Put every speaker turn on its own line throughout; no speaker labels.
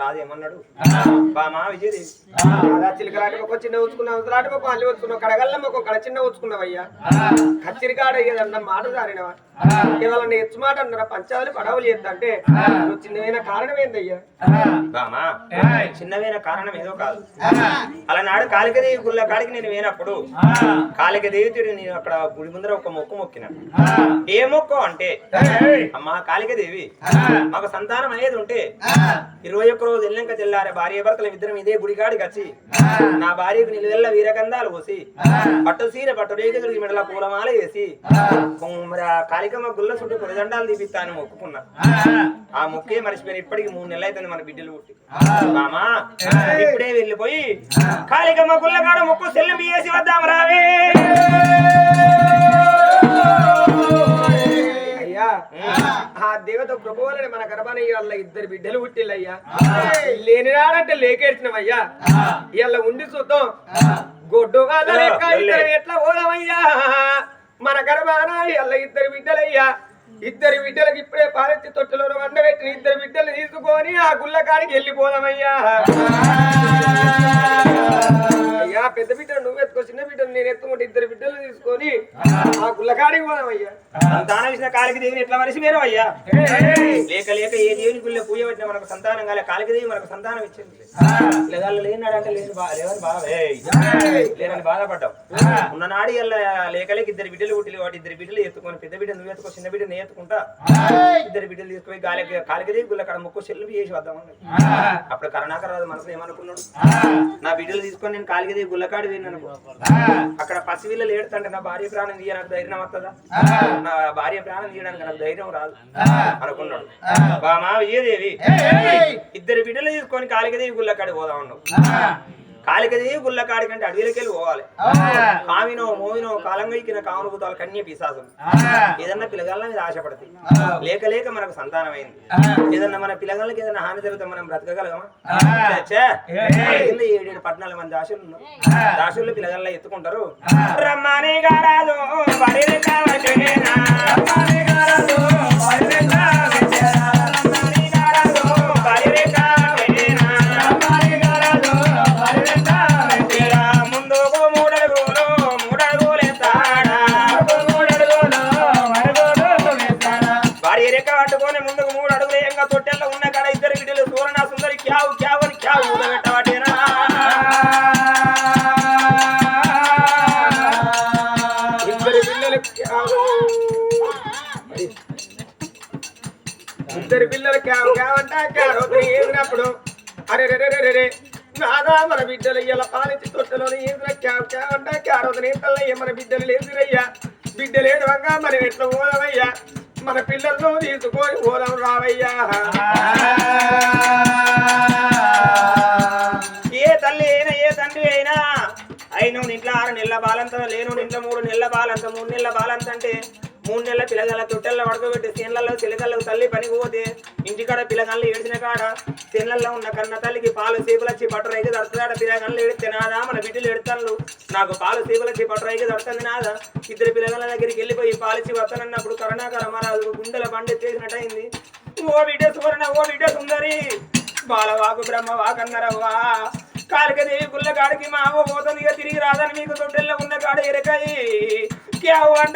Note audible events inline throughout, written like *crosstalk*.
రాజు ఏమన్నాడు? బామా విజయదేవి
అలా చిలకలాటకు చిన్న ఉంచుకున్నావు ఉత్తరాటకు అల్లి ఉంచుకున్నావు కడగల్లమ్మ ఒక కడ చిన్న ఉంచుకున్నావయ్యా కచ్చిరికాడ ఏదన్నా మాట జారినవా? ఇవాళ నీ ఎచ్చు మాట అన్నారా? పంచాలు పడవలు చేద్దంటే నువ్వు చిన్నమైన కారణం ఏందయ్యా?
బామా చిన్నవైన కారణం ఏదో కాదు. అలనాడు కాళికదేవి గుళ్ళ కాడికి నేను వేనప్పుడు కాళికదేవి తిరిగి నేను అక్కడ గుడి ముందర ఒక మొక్కు మొక్కిన. ఏ మొక్కు అంటే అమ్మా కాళికదేవి మాకు సంతానం అనేది ఉంటే ఇరవై ఒక్క రోజు వెళ్ళాక తెల్లారే భార్య భర్తల ఇద్దరం ఇదే గుడి కాడికి వచ్చి నా భార్యకు నిలువెల్ల వీరగంధాలు పోసి పట్టు సీర పట్టు రేగులకి మెడల పూలమాల వేసి మరి కాళికమ్మ గుళ్ళ చుట్టూ కొరిదండాలు తీపిస్తాను మొక్కుకున్నా. ఆ మొక్కే మర్చిపోయిన ఇప్పటికి మూడు నెలలు అవుతుంది మన బిడ్డలు పుట్టి. మామా ఇప్పుడే వెళ్ళిపోయి కాళికమ్మ గుళ్ళ కాడ మొక్కు సెల్లం బియ్యేసి వద్దాం రావే.
అయ్యా. దేవత ప్రభువులని మన గర్భాన్ని వాళ్ళ ఇద్దరు బిడ్డలు పుట్టిల్లయ్యా. లేనినాడంటే లేకేడ్చినవయ్యా ఇవాళ ఉండి చూద్దాం. గొడ్డు లెక్క ఇద్దరు ఎట్లా పోదామయ్యా? మన గర్భాన ఇద్దరు బిడ్డలయ్యా. ఇద్దరు బిడ్డలకి ఇప్పుడే పాలెత్తి తొట్టులో వండబెట్టిన ఇద్దరు బిడ్డలు తీసుకొని ఆ గుళ్ళ కాడికి వెళ్ళిపోదామయ్యా. అయ్యా పెద్ద బిడ్డ నువ్వు ఎత్తుకో చిన్న బిడ్డలు నేను ఎత్తుకుంటే ఇద్దరు బిడ్డలు తీసుకొని ఆ గుళ్ళ కాడికి పోదామయ్యా.
సంతానం ఇచ్చిన కాలికి దేవిని ఎట్లా మనిషి మీరు అయ్యా. లేక లేక ఏ దేవుని గుళ్ళ పూజ పెట్టిన మనకు సంతానం కాలే కాలికి దేవి మనకు సంతానం ఇచ్చింది. లేదా లేనాడంటే లేని లేవని బాధ. లేనని బాధపడ్డావు. ఉన్ననాడు ఇలా లేక లేక ఇద్దరు బిడ్డలు పుట్టిలు వాటి ఇద్దరు బిడ్డలు ఎత్తుకొని పెద్ద బిడ్డ నువ్వు ఎత్తుకో చిన్న బిడ్డ నేను ఎత్తుకుంటా ఇద్దరు బిడ్డలు తీసుకుపోయి గాలికి కాలికి గుళ్ళ అక్కడ ముక్కు సెల్లు చేసి వద్దామని అప్పుడు కరుణాకర్ రాజు మనసులో ఏమనుకున్నాడు? నా బిడ్డలు తీసుకొని నేను కాలికి దేవి గుళ్ళకాడి పోయినాను అక్కడ పసివిల్లలు ఏడుతుంటే నా భార్య ప్రాణం తీయ నాకు ధైర్యం వస్తుందా? నా భార్య ప్రాణం తీయడానికి నాకు ధైర్యం రాదు అనుకున్నాడు. బామా విజయదేవి ఇద్దరు బిడ్డలు తీసుకొని కాళికదేవి గుళ్ళకాడి పోదాం అన్నావు కాళికదేవి గుళ్ళకాడి కంటే అడవిలోకి వెళ్ళి పోవాలి కామినో మోవినో కాలంగా ఇక్కిన కామనుభూతాలు కన్య పిశాసం ఏదన్నా పిల్లగాళ్ళ మీద ఆశపడతాయి. లేక లేక మనకు సంతానం అయింది ఏదన్నా మన పిల్లగాళ్ళకి ఏదైనా హాని జరిగితే మనం బ్రతకగలగమా ఏడేడు పద్నాలుగు మంది దాసులు ఉన్నారు దాసులు పిల్లగాళ్ళ ఎత్తుకుంటారు. రమ్మని గారాదు ఇద్దరు
పిల్లలు క్యావ్ క్యావ్ అంటే క్యారోతులు అరే రే రే రే నాదా మన బిడ్డలు ఇలా పాలించి తొట్టలో ఏదిన క్యావ్ క్యావ్ అంటే ఏంటల్లయ్యా మన బిడ్డలు లేదురయ్యా బిడ్డలు ఏడవంగా మనం ఎట్లా పోదామయ్యా? మన పిల్లలను తీసుకొని పోదాం రావయ్యా.
ఏ తల్లి అయినా ఏ తండ్రి అయినా అయిన ఇంట్లో ఆరు నెలల బాలంత లేను ఇంట్లో మూడు నెలల బాలంత మూడు నెలల బాలంత అంటే మూడు నెలల పిల్లగల తొట్టెల్లో పడుకోబెట్టి సేన్లలో చెలికల్లో తల్లి పనికి పోతే ఇంటికాడ పిల్లగాళ్ళు ఏడిచిన కాడ సేన్లలో ఉన్న కన్న తల్లికి పాలు సేపులు పట్టు రైకి దడుతుందాడ పిల్లగాళ్ళు ఏడితే నాదా? మన బిడ్డలు ఎడతాను నాకు పాలు సేపులు పట్టు రైకి దడుతుంది నాదా? ఇద్దరు పిల్లగాళ్ళ దగ్గరికి వెళ్ళిపోయి పాలిచ్చి వస్తానన్నప్పుడు కరుణాకర మహారాజు గుండెల బండి చేసినట్టయింది ఓ బిడ్డ సువర్ణ ఓ బిడ్డ సుందరి! బాలవాకు బ్రహ్మ వాకన్నరవ్వా కాలికదేవి గుళ్ళ కాడికి మా అవ్వ పోతుంది తిరిగి రాదని మీకు తొట్టెల్లో ఉన్న కాడ ఎరకాయి. క్యావు వల్ల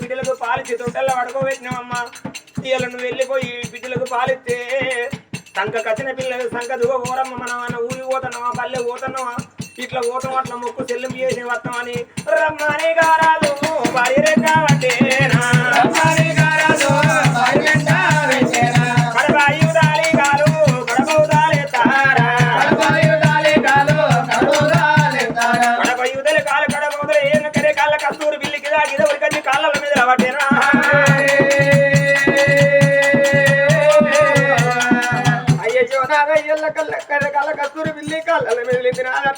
బిడ్డలకు పడుకోబెట్టినామమ్మా ఇవాళ నువ్వు వెళ్ళిపోయి బిడ్డలకు పాలిస్తే సంక కచ్చిన పిల్లలు సంక దుగ ఓరమ్మ మనం అన్న ఊరి పోతున్నావా పల్లె పోతున్నావా ఇట్లా పోతాం అట్లా మొక్కు చెల్లిం చేసే వస్తామని రమ్మని గారాలు భార్య కాబట్టేనా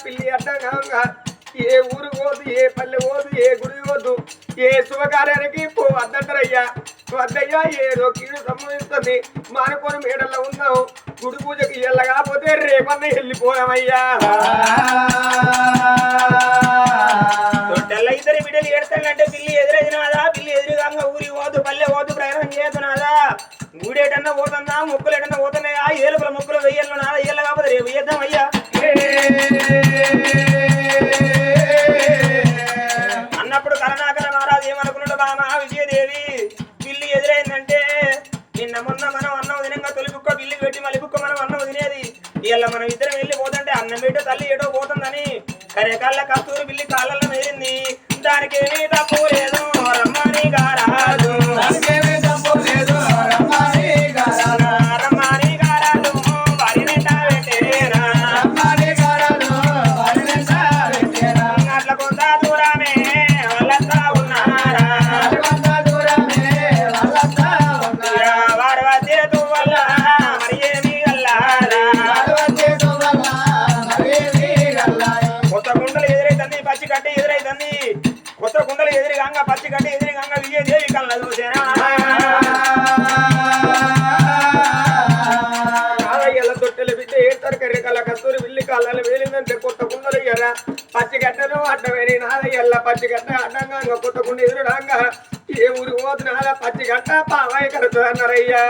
పిల్లి అడ్డంగా ఏ ఊరు పోదు ఏ పల్లె పోదు ఏ గుడి పోదు ఏ శుభకార్యానికి పో వద్దంటారయ్యా వద్దయ్యా ఏదో కీడు సంభవిస్తుంది. మానుకొని మేడల్లో ఉన్నావు. గుడి పూజకి వెళ్ళకపోతే రేపన్న వెళ్ళిపోయామయ్యా
తెల్ల ఇద్దరు బిడ్డలు ఏడతాడంటే పిల్లి ఎదురైనాదా పిల్లి ఎదురుగా ఊరి పోదు పల్లె పోతు ప్రయాణం చేస్తున్నాదా? మూడేటన్నా పోతుందా? ముక్కులు ఎటన్నా పోతున్నాయా? ఏలుపుల ముక్కులు వెయ్యలు నాదా ఏళ్ళ కాకపోతే రేపు వేద్దాం అయ్యా. అన్నప్పుడు కరణాకర మహారాజు ఏమనుకున్నాడు బామా విజయదేవి పిల్లి ఎదురైందంటే నిన్న మొన్న మనం అన్నం తినంగా తొలిపుక్క పిల్లి పెట్టి మలిపుక్క మనం అన్నం తినేది. ఇలా మనం ఇద్దరం వెళ్ళి పోతుంటే అన్నం పెట్టో తల్లి ఏటో పోతుందని కరే కాళ్ళ కస్తూరి పిల్లి కాళ్ళల్లో మేరింది దానికేమీ తప్పు
బిల్లి కాళ్ళ వేలిందంటే కొత్త కుండలు ఎర్ర. పచ్చి గట్టను అడ్డమేని నాదయ్యల్ల పచ్చి గట్ట అడ్డంగా ఇంకో కొత్త కుండ ఎదురుడాంగా ఏ ఊరికి పోతున్నారా పచ్చి గట్ట పావాయి కడుతుంది అన్నారయ్యా.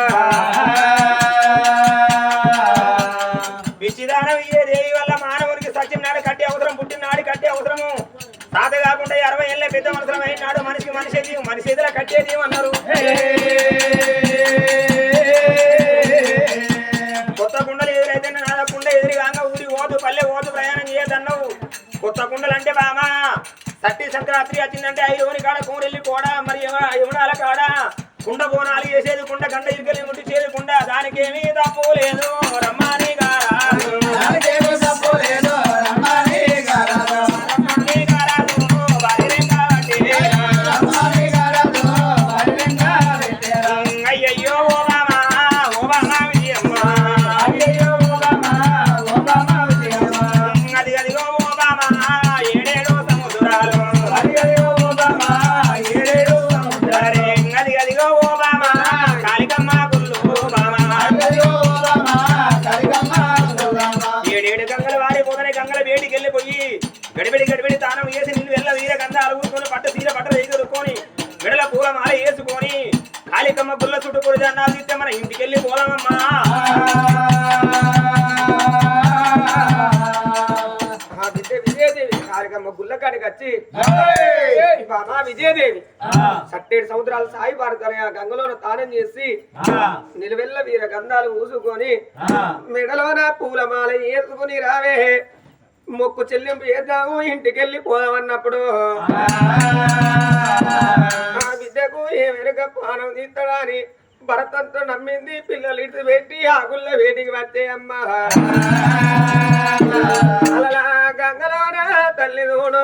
పిచ్చిదాన విజయదేవి వల్ల మానవునికి సత్యం నాడు కట్టి అవసరం పుట్టిన నాడు కట్టి అవసరము. తాత కాకుండా అరవై ఏళ్ళ పెద్ద అవసరం అయినాడు మనిషికి మనిషి మనిషి ఎదురా కట్టేది అన్నారు. చేయదన్నావు కొత్త కుండలు అంటే బామా? సట్టి సంక్రాంతి వచ్చిందంటే ఐదుగురి కాడ కూరెళ్ళి కూడా మరి యమునాల కాడ. కుండ బోనాలు చేసేది కుండ గంట ఇరుకలి ముట్టి చేయకుండా దానికేమీ తప్పు లేదు. మెడల పూల మాల వేసుకొని కాళికమ్మ గుల్ల చుట్టూ అన్నా తీస్తే మన ఇంటికి వెళ్ళి పోదామమ్మా
విజయదేవి కారికమ్మ గుళ్ళకాడికి వచ్చి బామా విజయదేవి సట్టేడు సముద్రాలు సాయి పారుతారు ఆ గంగలోన తానం చేసి నిలువెల్ల వీర గంధాలు ఊసుకొని మెడలోన పూలమాల వేసుకుని రావే. మొక్కు చెల్లింపు చేద్దాము ఇంటికెళ్ళి పోదామన్నప్పుడు. ఆ బిడ్డకు ఏ వెనుక పానం తీస్తాడా భరతంతో నమ్మింది పిల్లలు ఇటు పెట్టి ఆకుల్లో వేటికి వచ్చే అమ్మ అలలా గంగలోన తల్లి దూడు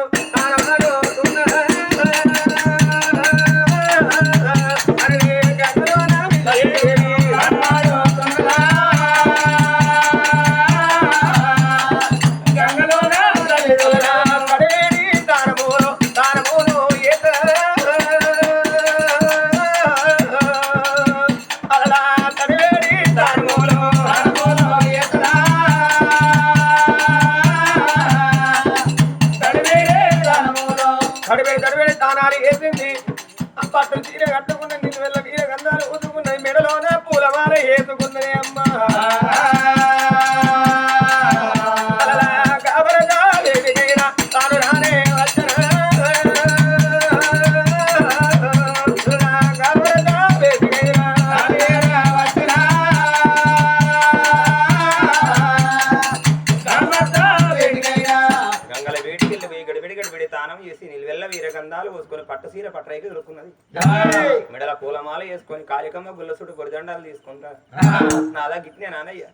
వేసుకొని కాళికమ్మ గుల్లసుడు పొరిదండాలు తీసుకుంటా. *laughs* నాదా గిట్నే నానయ్య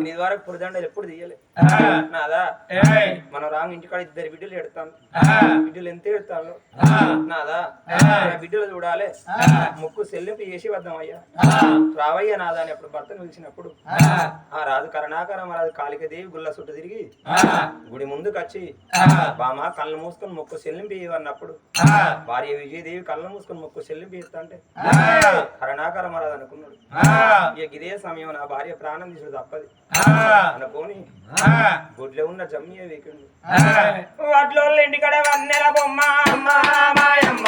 నీ ద్వారా పొరిదండాలు ఎప్పుడు తీయలే? నాదా? మనం రాంగ్ ఇంటికాడ ఇద్దరు బిడ్డలు ఎడతాను బిడ్డలు ఎంత ఎడతాను నాదా? బిడ్డలు చూడాలి. ముక్కు సెల్లింపు చేసి వద్దాం అయ్యా రావయ్య నాదా అని అప్పుడు భర్తను పిలిచినప్పుడు. ఆ. రాజు కరుణాకరం రాజు కాళికదేవి గుల్ల చుట్టూ తిరిగి గుడి ముందుకు వచ్చి బామ కళ్ళు మూసుకొని ముక్కు సెల్లింపు ఇవ్వన్నప్పుడు భార్య విజయదేవి కళ్ళ మూసుకొని మొక్కు చెల్లింపు ఇస్తా అంటే కరుణాకర మహారాజ్ అనుకున్నాడు. ఇక ఇదే సమయం నా భార్య ప్రాణం తీసుడు తప్పది. అనుకోని గుడ్లో ఉన్న జమ్మియ వీకుండు వాటిలో ఇంటికడ వన్నెల బొమ్మ అమ్మ మాయమ్మ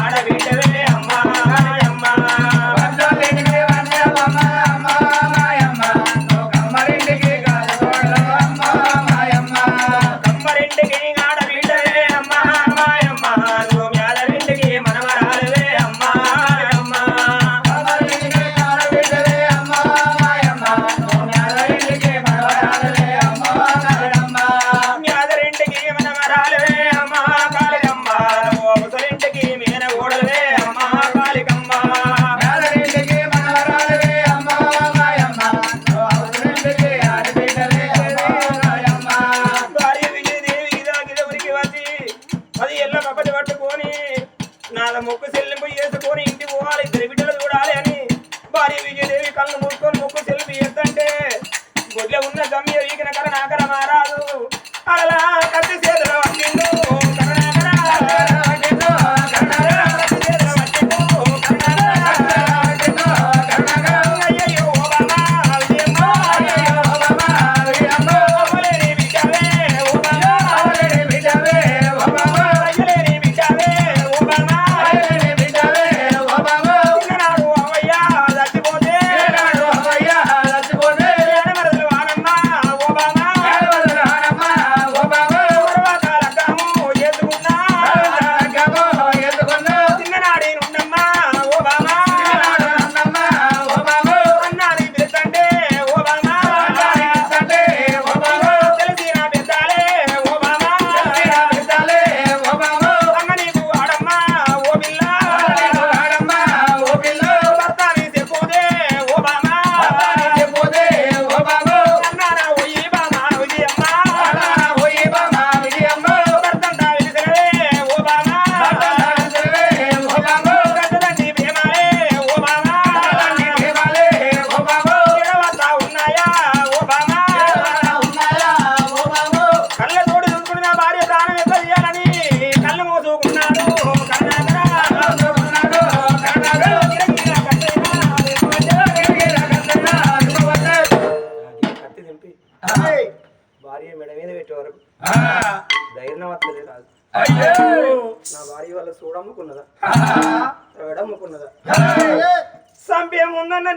ఆడబిడ్డవే అమ్మ.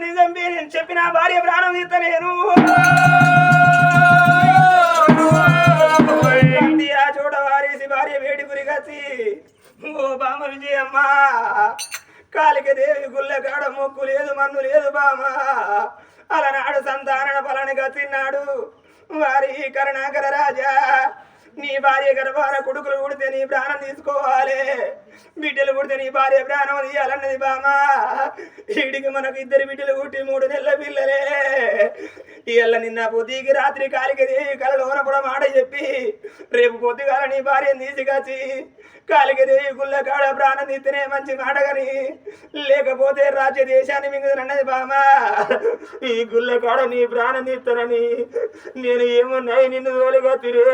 నిజం నేను చెప్పిన భార్య ప్రాణం తీత నేను. తీరా చూడ వారేసి భార్య వేడి గురిగచ్చి ఓ బామ విజయమ్మ కాలిక దేవి గుళ్ళ కాడ మొక్కు లేదు మన్ను లేదు బామ. అలనాడు సంతానన పలనగా గతిన్నాడు వారి కరుణాకర రాజా నీ భార్య గర్భాన కొడుకులు పుడితే నీ ప్రాణం తీసుకోవాలి. బిడ్డలు పుడితే నీ భార్య ప్రాణం తీయాలన్నది బామా. వీడికి మనకు ఇద్దరు బిడ్డలు పుట్టి మూడు నెలల పిల్లలే. ఇళ్ళ నిన్న పొద్దుకి రాత్రి కాలికి దేవి కలలో కూడా మాట చెప్పి రేపు పొద్దుగాల నీ భార్యను తీసుకొచ్చి కాలిగదే గుళ్ళ కాడ ప్రాణం తీస్తేనే మంచి మాట కానీ లేకపోతే రాజ్య దేశాన్ని మింగుదనన్నది బామా. ఈ గుళ్ళ కాడ నీ ప్రాణం తీస్తానని నేను ఏమున్నాయి నిన్ను తోలిగా తిరే.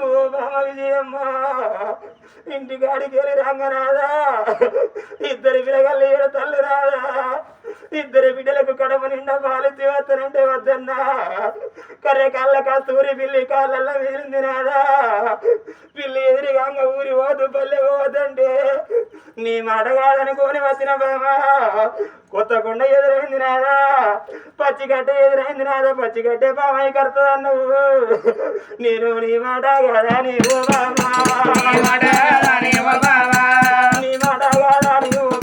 ఓ బామ విజయమ్మ ఇంటికాడికి వెళ్ళి రంగనాదా ఇద్దరు పిల్లగల్లు ఇద్దరు బిడ్డలకు కడప నిండా పాలిచ్చి వస్తానంటే వద్దన్నా. కర్రె కాళ్ళ కస్తూరి పిల్లి కాళ్ళల్లో వీరింది నాదా. పిల్లి ఎదురుగాంగ ఊరి పోదు పల్లె పోదంటే. నీ మాట కాదనుకోని వచ్చిన బామా కొత్త కొండ ఎదురైంది నాదా. పచ్చిగడ్డ ఎదురైంది నాదా. పచ్చిగడ్డే బామయ్య కడుతుందన్నావు. నేను నీ మాట కదా నీవు బామా నీ మాట కాదా నీవు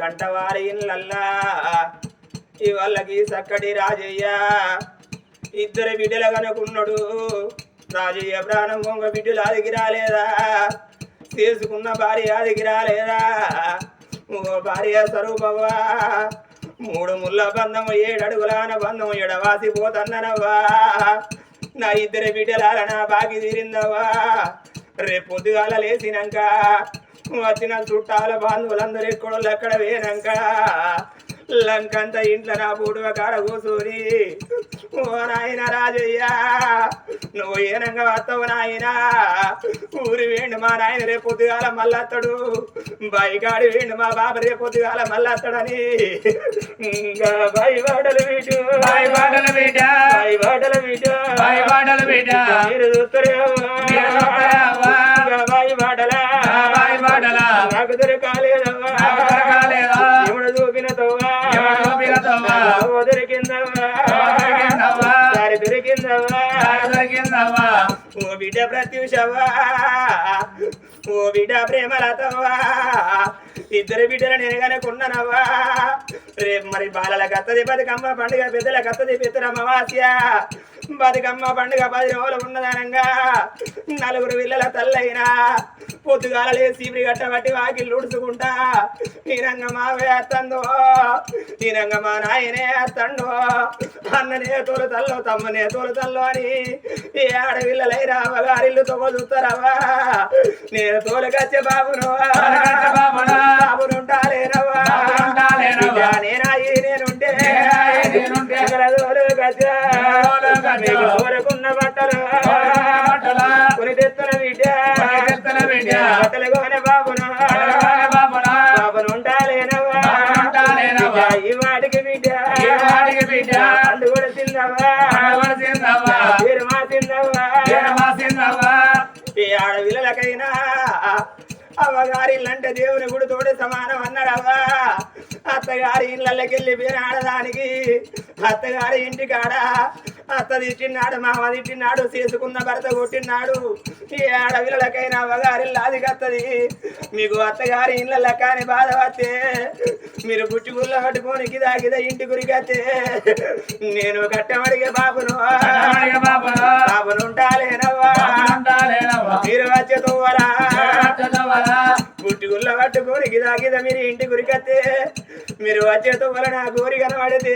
గంటవారి గీ ఇళ్ళల్లా ఇవాళ్ళకి చక్కటి రాజయ్య. ఇద్దరు బిడ్డలు కనుకున్నాడు రాజయ్య ప్రాణం మొంగ బిడ్డలు అదికి రాలేదా? చేసుకున్న భార్య అదికి రాలేదా? ఓ భార్య స్వరూపవ్వా మూడు ముళ్ళ బంధం ఏడడుగులాన బంధం ఎడవాసి ఎడవాసిపోతన్ననవ్వా? నా ఇద్దరు బిడ్డలాల నా బాకి తీరిందవ్వా? రేపు పొద్దుగాల లేచినాక వచ్చిన చుట్టాల బంధువులందరూ ఎక్కడోళ్ళు ఎక్కడ వేనాక లంకంత ఇంట్లో నా బూడువ కాడ కూర్చొని ఓ నాయన రాజయ్య నువ్వు ఏనంగా వస్తావు నాయన? ఊరి వేండు మా నాయన రేపు పొద్దుగాల మళ్ళత్తడు. బైగాడి వేండు మా బాబు రేపు పొద్దుగాల మళ్ళత్తడని. ఇంకా బైవాడలు వీటు
బాయిబాటల బిడ్డ బాయిబాటల బిడ్డ
మీరు చూస్తారేమో
మీరు చూస్తారేమో.
ఓ
ఓ
బిడ్డ ప్రేమలతవా ఇద్దరు బిడ్డలు నేను కనుకున్నానవ్వా రేపు మరి బాలల కత్తది బతుకమ్మ పండుగ పెద్దల కత్తది పితరమ్మవాస్య బతుకమ్మ పండుగ పది రోజులు ఉన్నదనంగా. నలుగురు పిల్లల తల్లైనా పొద్దుగాల లేచి గట్ట బట్టి వాకిళ్ళు ఉడుచుకుంటా ఈనంగ మావే అత్తందో ఈనంగ మా నాయనే అత్తండో. అన్ననే తోలు తల్లో తమ్మనే తోలు తల్లో అని ఈ ఆడపిల్లలైరా అవగారిల్లు తొగ చూస్తారవ్వా నేను తోలుకొచ్చే బాబును
తోలుకొచ్చే బాబునా.
బాబునుంటాలేనవ్వా.
బాబునుంటాలేనవ్వా.
నేనాయి నేనుంటే
నేనాయి నేనుంటే.
ఇక్కడ తోలుకొచ్చా.
తోలుకొచ్చా.
మీకు కోరుకున్న బట్టలు
కోరుకున్న బట్టలు.
కొని తెస్తున్న బిడ్డ
కొని తెస్తున్న బిడ్డ.
బట్టలు కోనే బాబును
బట్టలు బాబునా.
బాబునుంటాలేనవ్వా
బాబునుంటాలేనవ్వా.
ఈ వాడికి బిడ్డ
ఈ వాడికి బిడ్డ.
పండు కూడా తిందవ్వా
పడవలసిందవ్వా
పేరు మా తిందవ్వా
మాసిందవ్వా
ఈ ఆడపిల్లలకైనా అవ్వగారిల్లంటే దేవుని గుడి తోడు సమానం అన్నారవ్వా అత్తగారి ఇళ్ళకెళ్ళి పేరు ఆడదానికి అత్తగారి ఇంటి కాడ అత్త తిట్టినాడు మామ తిట్టినాడు చేసుకున్న భర్త కొట్టినాడు. ఈ ఆడపిల్లలకైనా అవ్వగారిల్లు అది కత్తది. మీకు అత్తగారి ఇళ్ళ కానీ బాధ వస్తే మీరు గుళ్ళ పట్టుకొని గిదా గిదా ఇంటి గురికత్తే నేను కట్టమడిగే బాబును.
బాబును.
బాబునుంటాలేనవ్వా. మీరు వచ్చే తోవరా.
చదవరా
గుట్టి గుళ్ళ పట్టుకొని గిదా గిదా మీరు ఇంటి గురికత్తే. మీరు వచ్చే తోవల నా గోరి కనబడితే.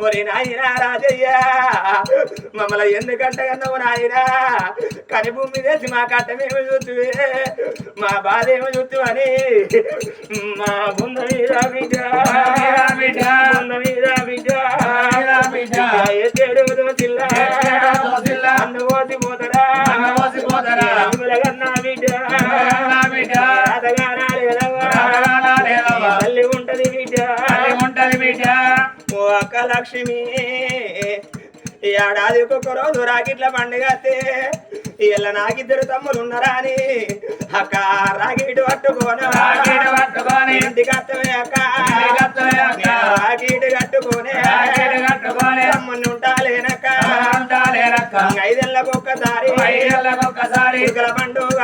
మరి నాయన రాజయ్య మమ్మల్ని ఎందుకంట కన్నావు నాయన? కని భూమి తెచ్చి మా కట్టమేమి చూస్తువే మా బాధ ఏమో చూస్తువని మా బుంద మీద బిడ్డ.
బిడ్డ.
బుంద మీద బిడ్డ.
మీద బిడ్డ.
ఎత్తేడు లక్ష్మి. ఏడాది ఒక్కొక్క రోజు రాగిట్ల పండుగ ఇలా నాకిద్దరు తమ్ములు ఉన్నారా అని అక్క రాగిటి పట్టుకోనా ఇంటికి అత్తమే అక్క. రాగిటి కట్టుకోనే తమ్ముని ఉంటాలేనక్క. ఐదేళ్ళకు ఒక్కసారి
ఐదేళ్ళకు ఒక్కసారి
పండుగ.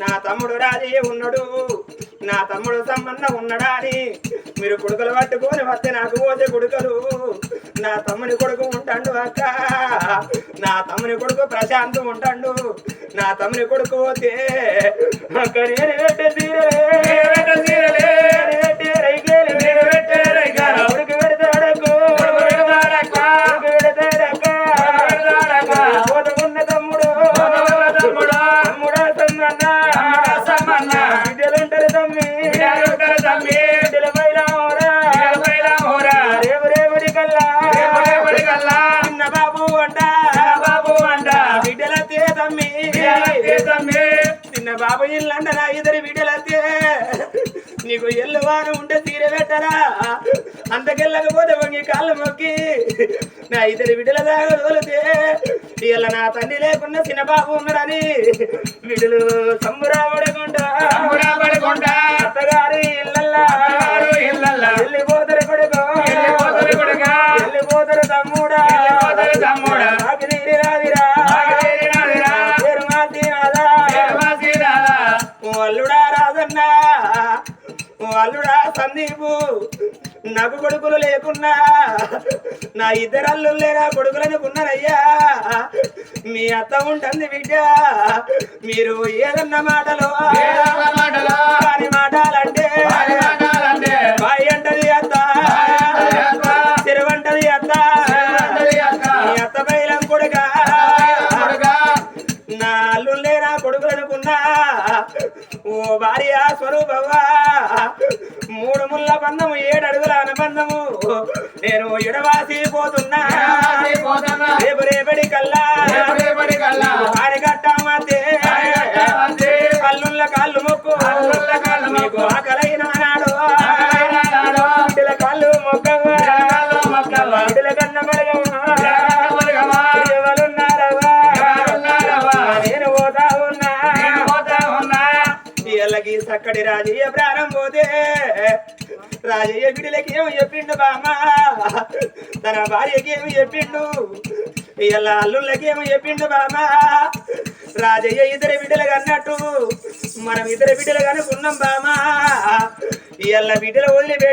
నా తమ్ముడు రాజీ ఉన్నాడు. తమ్ముడు సంబంధం ఉన్నాడా అని మీరు కొడుకులు పట్టుకొని వస్తే నాకు పోసే కొడుకలు. నా తమ్ముని కొడుకు ఉంటాడు అక్క. నా తమ్ముని కొడుకు ప్రశాంత్ ఉంటాడు. నా తమ్ముని కొడుకు పోతే అక్క నేను
తీరలే.
అంతకెళ్ళకపోతే వంగి కాళ్ళు మొక్కి. నా ఇద్దరి బిడ్డల దాకా తోలితే ఇలా నా తండ్రి లేకున్నా చిన్న బాబు ఉన్నాడని బిడ్డలు సంబురాపడకుండా అత్తగారి ఇళ్ళల్లా.
అత్తగారు ఇళ్ళల్లా.
వెళ్ళిపోతారు కొడుకు.
వెళ్ళిపోతారు
తమ్ముడా.
తమ్ముడా.
అల్లుడా రాజన్న. అల్లుడా సందీపు. నాకు కొడుకులు లేకున్నా. నా ఇద్దరు అల్లులు లేరా కొడుకులని ఉన్నారయ్యా మీ అత్త ఉంటుంది బిడ్డ. మీరు ఏదన్న మాటలు
మాటలు,
కాని మాటలంటే బాయి అంటది. ఓ భార్య స్వరూపవ్వా మూడు ముళ్ళ బంధము ఏడు అడుగుల అనుబంధము. నేను ఎడవాసి పోతున్నా. రాజయ్య బిడ్డలకి ఏమి చెప్పిండు బామ్మ. తన భార్యకి ఏమి చెప్పిండు. ఇలా అల్లుళ్ళకి ఏమి చెప్పిండు బామ్మ. రాజయ్య ఇద్దరు బిడ్డలకు అన్నట్టు మనం ఇద్దరు బిడ్డలు కనుకున్నాం బామ్మ. ఇళ్ళ బిడ్డలు వదిలిపెట్టి